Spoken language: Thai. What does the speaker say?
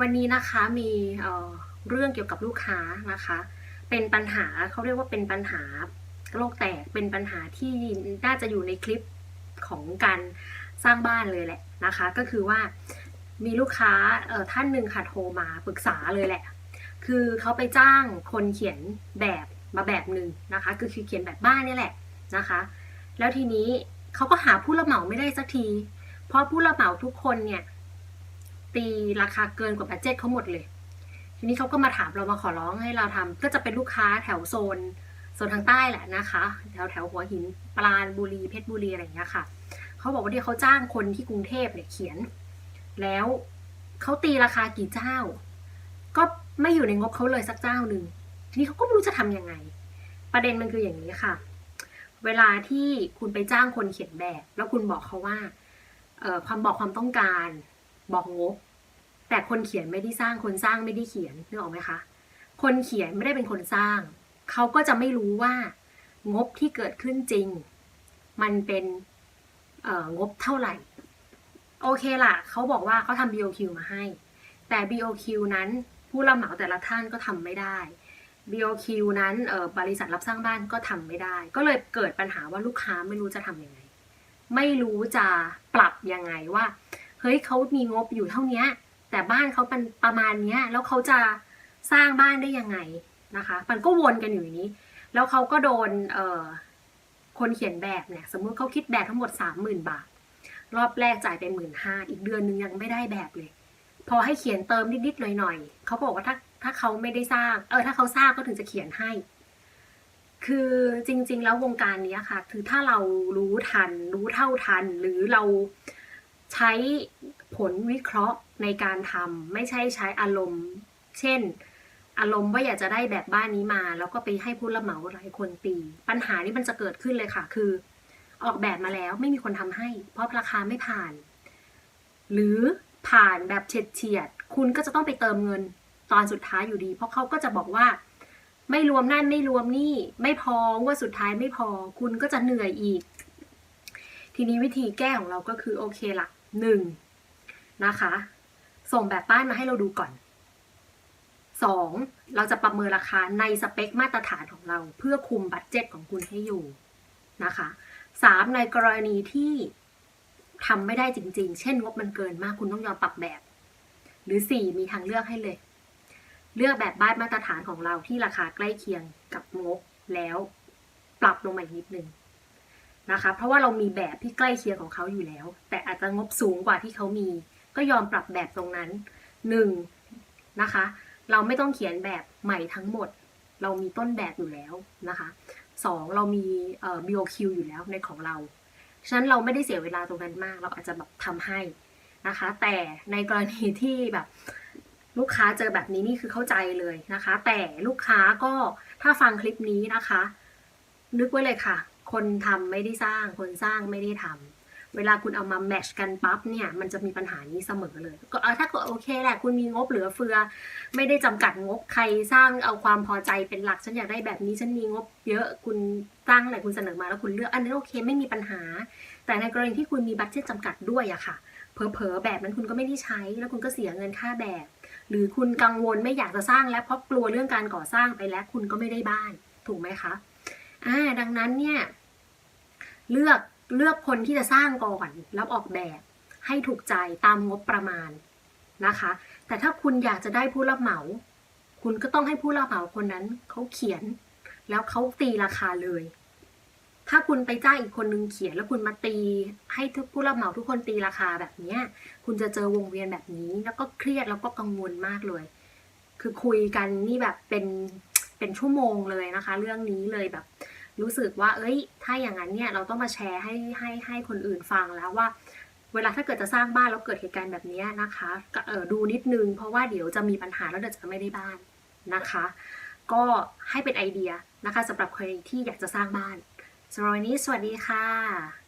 วันนี้นะคะมีเเรื่องเกี่ยวกับลูกค้านะคะ เป็นปัญหาเขาเรียกว่าเป็นปัญหาโลกแตกเป็นปัญหาที่น่าจะอยู่ในคลิปของการสร้างบ้านเลยแหละนะคะ ก็คือว่ามีลูกค้าท่านหนึ่งค่ะโทรมาปรึกษาเลยแหละ คือเขาไปจ้างคนเขียนแบบมาแบบหนึ่งนะคะ คือคือเขียนแบบบ้านนี่แหละนะคะ แล้วทีนี้เขาก็หาผู้รับเหมาไม่ได้สักที เพราะผู้รับเหมาทุกคนเนี่ย ตีราคาเกินกว่าบัดเจ็ตเขาหมดเลย ทีนี้เขาก็มาถามเรามาขอร้องให้เราทำก็จะเป็นลูกค้าแถวโซนโซนทางใต้แหละนะคะ แถวแถวหัวหินปราณบุรีเพชรบุรีอะไรอย่างเงี้ยค่ะเขาบอกว่าเดี๋ยวเขาจ้างคนที่กรุงเทพเนี่ยเขียน แล้วเขาตีราคากี่เจ้า ก็ไม่อยู่ในงบเขาเลยสักเจ้าหนึ่งทีนี้เขาก็ไม่รู้จะทำยังไง ประเด็นมันคืออย่างนี้ค่ะ เวลาที่คุณไปจ้างคนเขียนแบบ แล้วคุณบอกเขาว่าความบอกความต้องการ บอกงบ แต่คนเขียนไม่ได้สร้างคนสร้างไม่ได้เขียนนึกออกไหมคะ คนเขียนไม่ได้เป็นคนสร้าง เขาก็จะไม่รู้ว่างบที่เกิดขึ้นจริง มันเป็นงบเท่าไหร่ โอเคล่ะเขาบอกว่าเขาทำ BOQ มาให้ แต่ BOQ นั้นผู้รับเหมาแต่ละท่านก็ทำไม่ได้ BOQ นั้นบริษัทรับสร้างบ้านก็ทำไม่ได้ ก็เลยเกิดปัญหาว่าลูกค้าไม่รู้จะทำยังไง ไม่รู้จะปรับยังไงว่า เฮ้ยเขามีงบอยู่เท่านี้ แต่บ้านเขาเป็นประมาณเนี้ยแล้วเขาจะสร้างบ้านได้ยังไงนะคะ มันก็วนกันอยู่อย่างนี้ แล้วเขาก็โดนเอ่อคนเขียนแบบเนี่ยสมมุติเขาคิดแบบทั้งหมดสามหมื่นบาท รอบแรกจ่ายไปหมื่นห้าอีกเดือนนึงยังไม่ได้แบบเลย พอให้เขียนเติมนิดๆหน่อยๆเขาบอกว่าถ้าถ้าเขาไม่ได้สร้างเออถ้าเขาสร้างก็ถึงจะเขียนให้ คือจริง ๆ แล้ววงการนี้ค่ะ คือถ้าเรารู้ทัน รู้เท่าทัน หรือเรา ใช้ผลวิเคราะห์ในการทำไม่ใช่ใช้อารมณ์ เช่น อารมณ์ว่าอยากจะได้แบบบ้านนี้มา แล้วก็ไปให้ผู้รับเหมาหลายคนตี ปัญหานี้มันจะเกิดขึ้นเลยค่ะ คือ ออกแบบมาแล้วไม่มีคนทำให้ เพราะราคาไม่ผ่าน หรือผ่านแบบเฉียดเฉียดคุณก็จะต้องไปเติมเงินตอนสุดท้ายอยู่ดี เพราะเขาก็จะบอกว่า ไม่รวมนั่นไม่รวมนี่ ไม่พอว่าสุดท้ายไม่พอ คุณก็จะเหนื่อยอีก ทีนี้วิธีแก้ของเราก็คือโอเคละหนึ่งนะคะ ส่งแบบบ้านมาให้เราดูก่อนสองเราจะประเมินราคาในสเปคมาตรฐานของเรา เพื่อคุมบัตเจ็ตของคุณให้อยู่นะคะสามในกรณีที่ทำไม่ได้จริง ๆ เช่นงบมันเกินมากคุณต้องยอมปรับแบบ หรือสี่มีทางเลือกให้เลย เลือกแบบบ้านมาตรฐานของเราที่ราคาใกล้เคียงกับงบแล้ว ปรับลงมาอีกนิดนึง นะคะ เพราะว่าเรามีแบบที่ใกล้เคียงของเขาอยู่แล้ว แต่อาจจะงบสูงกว่าที่เขามี ก็ยอมปรับแบบตรงนั้นหนึ่งนะคะ เราไม่ต้องเขียนแบบใหม่ทั้งหมด เรามีต้นแบบอยู่แล้วนะคะสองเรามีเอ่อ BOQ อยู่แล้วในของเรา ฉะนั้นเราไม่ได้เสียเวลาตรงนั้นมาก เราอาจจะแบบทำให้นะคะ แต่ในกรณีที่แบบลูกค้าเจอแบบนี้นี่คือเข้าใจเลยนะคะ แต่ลูกค้าก็ถ้าฟังคลิปนี้นะคะ นึกไว้เลยค่ะ คนทำไม่ได้สร้าง คนสร้างไม่ได้ทำเวลาคุณเอามาแมชกันปั๊บเนี่ยมันจะมีปัญหานี้เสมอเลย ก็ถ้าก็โอเคแหละคุณมีงบเหลือเฟือ ไม่ได้จำกัดงบใครสร้างเอาความพอใจเป็นหลักฉันอยากได้แบบนี้ฉันมีงบเยอะคุณตั้างอะไรคุณเสนอมาแล้วคุณเลือกอันนั้นโอเคไม่มีปัญหา แต่ในกรณีที่คุณมีบัตเจ็ตจำกัดด้วยอะค่ะเผลอๆแบบนั้นคุณก็ไม่ได้ใช้แล้วคุณก็เสียเงินค่าแบบ หรือคุณกังวลไม่อยากจะสร้างแล้วเพราะกลัวเรื่องการก่อสร้างไปแล้วคุณก็ไม่ได้บ้าน ถูกไหมคะ อ่าดังนั้นเนี่ย เลือกเลือกคนที่จะสร้างก่อนแล้วออกแบบให้ถูกใจตามงบประมาณนะคะ แต่ถ้าคุณอยากจะได้ผู้รับเหมา คุณก็ต้องให้ผู้รับเหมาคนนั้นเขาเขียน แล้วเขาตีราคาเลย ถ้าคุณไปจ้างอีกคนนึงเขียน แล้วคุณมาตีให้ทุกผู้รับเหมาทุกคนตีราคาแบบเนี้ยคุณจะเจอวงเวียนแบบนี้ แล้วก็เครียดแล้วก็กังวลมากเลย คือคุยกันนี่แบบเป็นเป็นชั่วโมงเลยนะคะ เรื่องนี้เลยแบบ รู้สึกว่า เอ้ย ถ้าอย่างนั้นเนี่ยเราต้องมาแชร์ให้ให้ให้คนอื่นฟังแล้วว่า เวลาถ้าเกิดจะสร้างบ้านแล้วเกิดเหตุการณ์แบบนี้นะคะเออดูนิดนึงเพราะว่าเดี๋ยวจะมีปัญหาแล้วเดี๋ยวจะไม่ได้บ้านนะคะ ก็ให้เป็นไอเดียนะคะสำหรับใครที่อยากจะสร้างบ้านสำหรับวันนี้สวัสดีค่ะ